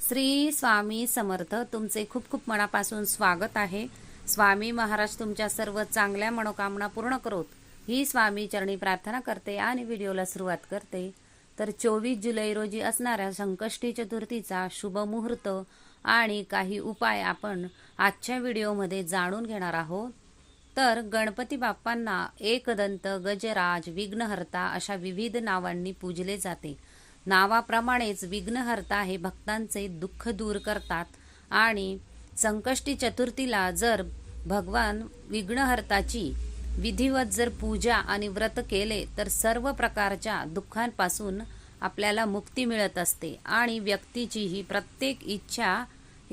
श्री स्वामी समर्थ तुमचे खूप खूप मनापासून स्वागत आहे. स्वामी महाराज तुमच्या सर्व चांगल्या मनोकामना पूर्ण करोत. ही स्वामी चरणी प्रार्थना करते आणि व्हिडिओला सुरुवात करते. तर चोवीस जुलै रोजी असणाऱ्या संकष्टी चतुर्थीचा शुभ मुहूर्त आणि काही उपाय आपण आजच्या व्हिडिओमध्ये जाणून घेणार आहोत. तर गणपती बाप्पांना एकदंत गजराज विघ्नहर्ता अशा विविध नावांनी पूजले जाते. नावाप्रमाणेच विघ्नहर्ता हे भक्तांचे दुःख दूर करतात आणि संकष्टी चतुर्थीला जर भगवान विघ्नहर्ताची विधिवत जर पूजा आणि व्रत केले तर सर्व प्रकारच्या दुःखांपासून आपल्याला मुक्ती मिळत असते आणि व्यक्तीची ही प्रत्येक इच्छा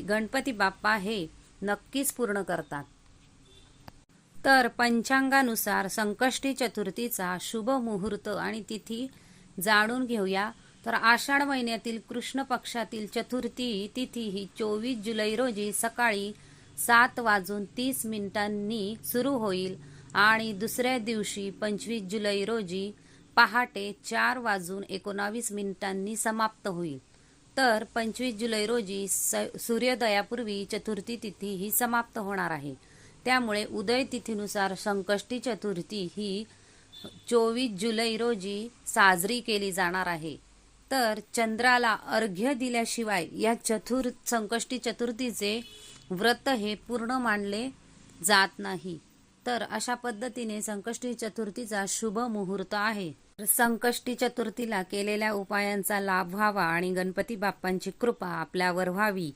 गणपती बाप्पा हे नक्कीच पूर्ण करतात. तर पंचांगानुसार संकष्टी चतुर्थीचा शुभ मुहूर्त आणि तिथी जाणून घेऊया. तर आषाढ महिन्यातील कृष्ण पक्षातील चतुर्थी तिथी ही चोवीस जुलै रोजी सकाळी सात वाजून तीस मिनिटांनी सुरू होईल आणि दुसऱ्या दिवशी पंचवीस जुलै रोजी पहाटे चार वाजून एकोणावीस मिनिटांनी समाप्त होईल. तर पंचवीस जुलै रोजी स सूर्योदयापूर्वी चतुर्थी तिथी ही समाप्त होणार आहे. त्यामुळे उदय तिथीनुसार संकष्टी चतुर्थी ही चोवीस जुलै रोजी साजरी केली जाणार आहे. तर चंद्राला अर्घ्य दिल्याशिवाय या चतुर संकष्टी चतुर्थीचे व्रत हे पूर्ण मानले जात नाही. तर अशा पद्धतीने संकष्टी चतुर्थीचा शुभ मुहूर्त आहे. संकष्टी चतुर्थीला केलेल्या उपायांचा लाभ व्हावा आणि गणपती बाप्पांची कृपा आपल्यावर व्हावी.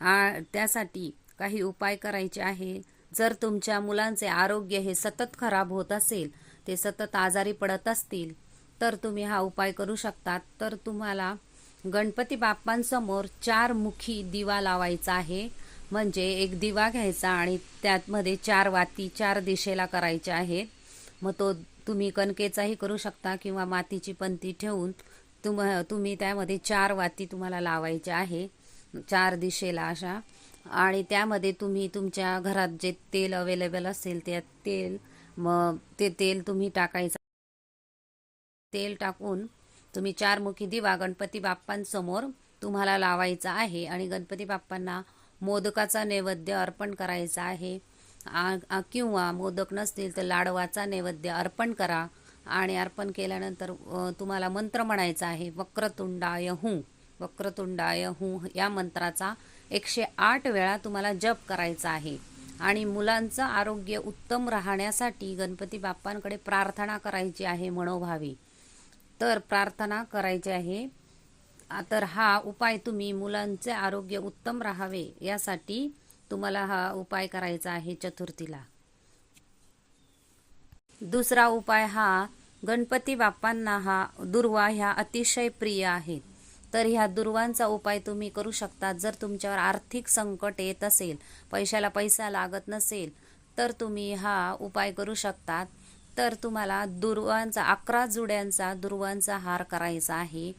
आ- त्यासाठी काही उपाय करायचे आहे. जर तुमच्या मुलांचे आरोग्य हे सतत खराब होत असेल ते सतत आजारी पडत असतील तर तुम्ही हा उपाय करू शकतात. तर तुम्हाला गणपती बाप्पांसमोर चार मुखी दिवा लावायचा आहे. म्हणजे एक दिवा घ्यायचा आणि त्यातमध्ये चार वाती चार दिशेला करायच्या आहेत मग तो तुम्ही कणकेचाही करू शकता किंवा मातीची पंती ठेवून तुम तुम्ही त्यामध्ये चार वाती तुम्हाला लावायच्या आहे. चार दिशेला अशा. आणि त्यामध्ये तुम्ही तुमच्या घरात जे तेल अवेलेबल असेल त्या तेल मग ते तेल तुम्ही टाकायचं तेल टाकून तुम्ही चारमुखी दिवा गणपती बाप्पांसमोर तुम्हाला लावायचा आहे आणि गणपती बाप्पांना मोदकाचा नैवेद्य अर्पण करायचा आहे. आ- किंवा मोदक नसतील तर लाडवाचा नैवेद्य अर्पण करा आणि अर्पण केल्यानंतर तुम्हाला मंत्र म्हणायचा आहे वक्रतुंडाय हूं वक्रतुंडाय हूं या मंत्राचा एकशे आठ वेळा तुम्हाला जप करायचा आहे. आणि मुलांचं आरोग्य उत्तम राहण्यासाठी गणपती बाप्पांकडे प्रार्थना करायची आहे मनोभावी. तर प्रार्थना करायची आहे. तर हा उपाय तुम्ही मुलांचे आरोग्य उत्तम राहावे यासाठी तुम्हाला हा उपाय करायचा आहे चतुर्थीला. दुसरा उपाय हा गणपती बाप्पांना हा दुर्वा ह्या अतिशय प्रिय आहेत तर ह्या दुर्वांचा उपाय तुम्ही करू शकता जर तुमच्यावर आर्थिक संकट येत असेल पैशाला पैसा लागत नसेल तर तुम्ही हा उपाय करू शकतात. तर तुम्हाला दुर्वांचा अकरा जुड्यांचा दुर्वांचा हार करायचा आहे.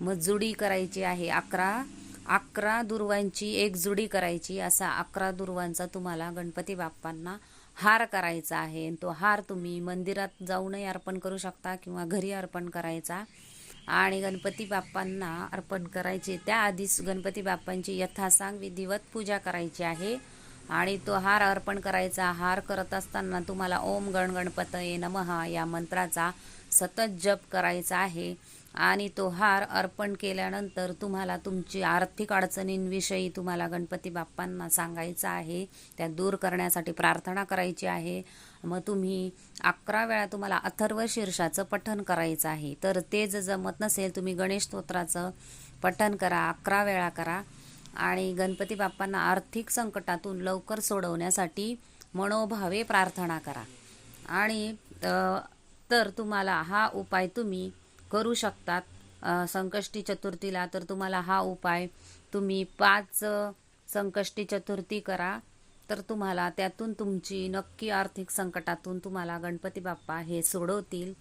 मग जुडी करायची आहे अकरा. अकरा दुर्वांची एक जुडी करायची असा अकरा दुर्वांचा तुम्हाला गणपती बाप्पांना हार करायचा आहे. तो हार तुम्ही मंदिरात जाऊनही अर्पण करू शकता किंवा घरी अर्पण करायचा. आणि गणपती बाप्पांना अर्पण करायचे. त्याआधीच गणपती बाप्पांची यथासांग विधिवत पूजा करायची आहे. आणि तो हार अर्पण करायचा. हार करत असताना तुम्हाला ओम गण गणपतये नमः या मंत्राचा सतत जप करायचा आहे. आणि तो हार अर्पण केल्यानंतर तुम्हाला तुमची आर्थिक अडचणींविषयी तुम्हाला गणपती बाप्पांना सांगायचं आहे. त्या दूर करण्यासाठी प्रार्थना करायची आहे. मग तुम्ही अकरा वेळा तुम्हाला अथर्व शीर्षाचं पठण करायचं आहे. तर ते जर जमत नसेल तुम्ही गणेश स्तोत्राचं पठण करा अकरा वेळा करा. आणि गणपती बाप्पांना आर्थिक संकटातून लवकर सोडवण्यासाठी मनोभावे प्रार्थना करा. आणि तर तुम्हाला हा उपाय तुम्ही करू शकतात. संकष्टी चतुर्थीला तर तुम्हाला हा उपाय तुम्ही पाच संकष्टी चतुर्थी करा. तर तुम्हाला त्यातून तुमची नक्की आर्थिक संकटातून तुम्हाला गणपती बाप्पा हे सोडवतील.